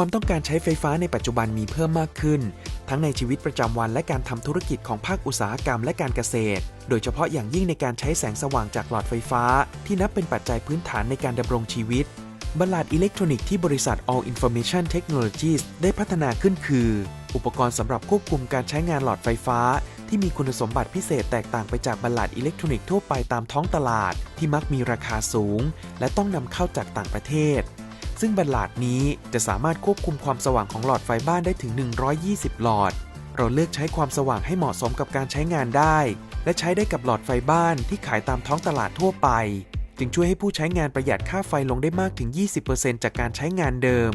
ความต้องการใช้ไฟฟ้าในปัจจุบันมีเพิ่มมากขึ้น ทั้งในชีวิตประจำวันและการทำธุรกิจของภาคอุตสาหกรรมและการเกษตร โดยเฉพาะอย่างยิ่งในการใช้แสงสว่างจากหลอดไฟฟ้า ที่นับเป็นปัจจัยพื้นฐานในการดำรงชีวิตบัลลาดอิเล็กทรอนิกส์ที่บริษัท All Information Technologies ได้พัฒนาขึ้นคือ อุปกรณ์สำหรับควบคุมการใช้งานหลอดไฟฟ้า ที่มีคุณสมบัติพิเศษแตกต่างไปจากบัลลาดอิเล็กทรอนิกส์ทั่วไปตามท้องตลาด ที่มักมีราคาสูง และต้องนำเข้าจากต่างประเทศ ซึ่งบัลลาดนี้จะสามารถควบคุมความสว่างของหลอดไฟบ้านได้ถึง 120 หลอด เราเลือกใช้ความสว่างให้เหมาะสมกับการใช้งานได้ และใช้ได้กับหลอดไฟบ้านที่ขายตามท้องตลาดทั่วไป จึงช่วยให้ผู้ใช้งานประหยัดค่าไฟลงได้มากถึง 20%จากการใช้งานเดิม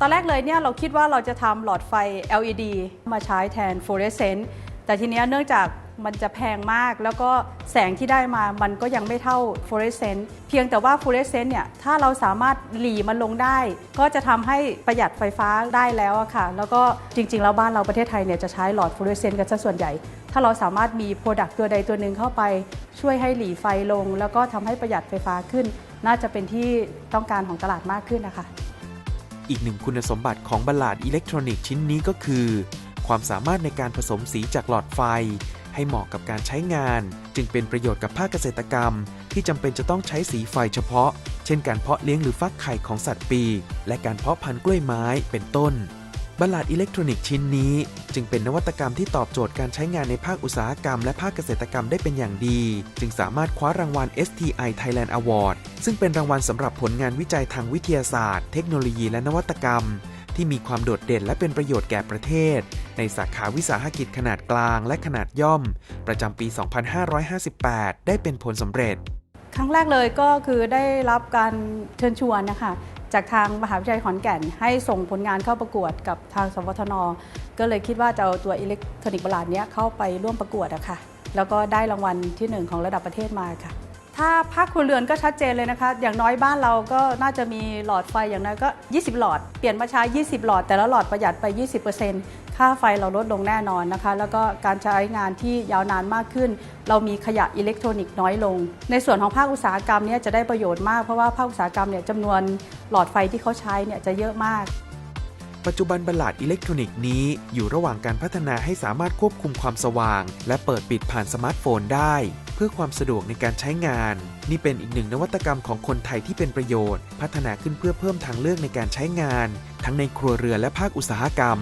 ตอนแรกเลยเนี่ยเราคิดว่าเราจะทำหลอดไฟ LED มาใช้แทนฟลูออเรสเซนต์แต่ทีเนี้ยเนื่องจาก มันจะแพงมาก แล้วก็แสงที่ได้มามันก็ยังไม่เท่าฟลูออเรสเซนต์เพียงแต่ว่าฟลูออเรสเซนต์เนี่ยถ้าเราสามารถหลีมันลงได้ ก็จะทำให้ประหยัดไฟฟ้าได้แล้วอะค่ะ แล้วก็จริงๆแล้วบ้านเราประเทศไทยเนี่ยจะใช้หลอดฟลูออเรสเซนต์กันซะส่วนใหญ่ ถ้าเราสามารถมีโปรดักต์ตัวใดตัวหนึ่งเข้าไป ช่วยให้หลีไฟลง แล้วก็ทำให้ประหยัดไฟฟ้าขึ้น น่าจะเป็นที่ต้องการของตลาดมากขึ้นนะคะอีกหนึ่งคุณสมบัติของบัลลาดอิเล็กทรอนิกส์ชิ้นนี้ก็คือ ความสามารถในการผสมสีจากหลอดไฟ ให้เหมาะกับการใช้งาน จึงเป็นประโยชน์กับภาคเกษตรกรรม ที่จำเป็นจะต้องใช้สีไฟเฉพาะ เช่นการเพาะเลี้ยงหรือฟักไข่ของสัตว์ปีกและการเพาะพันธุ์กล้วยไม้เป็นต้นบัลลาดอิเล็กทรอนิกส์ชิ้นนี้ จึงเป็นนวัตกรรมที่ตอบโจทย์การใช้งานในภาคอุตสาหกรรมและภาคเกษตรกรรมได้เป็นอย่างดี จึงสามารถคว้ารางวัล STI Thailand Award ซึ่งเป็นรางวัลสำหรับผลงานวิจัยทางวิทยาศาสตร์ เทคโนโลยีและนวัตกรรม ที่มีความโดดเด่นและเป็นประโยชน์แก่ประเทศ ในสาขาวิสาหกิจขนาดกลางและขนาดย่อม ประจำปี 2558 ได้เป็นผลสำเร็จ ครั้งแรกเลยก็คือได้รับการเชิญชวนนะคะจากทางมหาวิทยาลัยขอนแก่น ให้ส่งผลงานเข้าประกวดกับทางสวทน ก็เลยคิดว่าจะเอาตัวอิเล็กทรอนิกส์บลาดนี้เข้าไปร่วมประกวดอะค่ะแล้วก็ได้รางวัลที่ 1 ของระดับประเทศมาค่ะ ถ้าภาคครัวเรือนก็ชัดเจนเลยนะคะ อย่างน้อยบ้านเราก็น่าจะมีหลอดไฟอย่างน้อยก็ 20 หลอด เปลี่ยนมาใช้ 20 หลอด แต่ละหลอดประหยัดไป 20%ค่าไฟเราลดลงแน่นอนนะคะ แล้วก็การใช้งานที่ยาวนานมากขึ้น เรามีขยะอิเล็กทรอนิกส์น้อยลง ในส่วนของภาคอุตสาหกรรมเนี่ยจะได้ประโยชน์มากเพราะว่าภาคอุตสาหกรรมเนี่ยจำนวนหลอดไฟที่เขาใช้เนี่ยจะเยอะมาก ปัจจุบันบัลลาดอิเล็กทรอนิกส์นี้ อยู่ระหว่างการพัฒนาให้สามารถควบคุมความสว่าง และเปิดปิดผ่านสมาร์ทโฟนได้ พื่อความสะดวกในการใช้งาน นี่เป็นอีกหนึ่งนวัตกรรมของคนไทยที่เป็นประโยชน์ พัฒนาขึ้นเพื่อเพิ่มทางเลือกในการใช้งาน ทั้งในครัวเรือนและภาคอุตสาหกรรม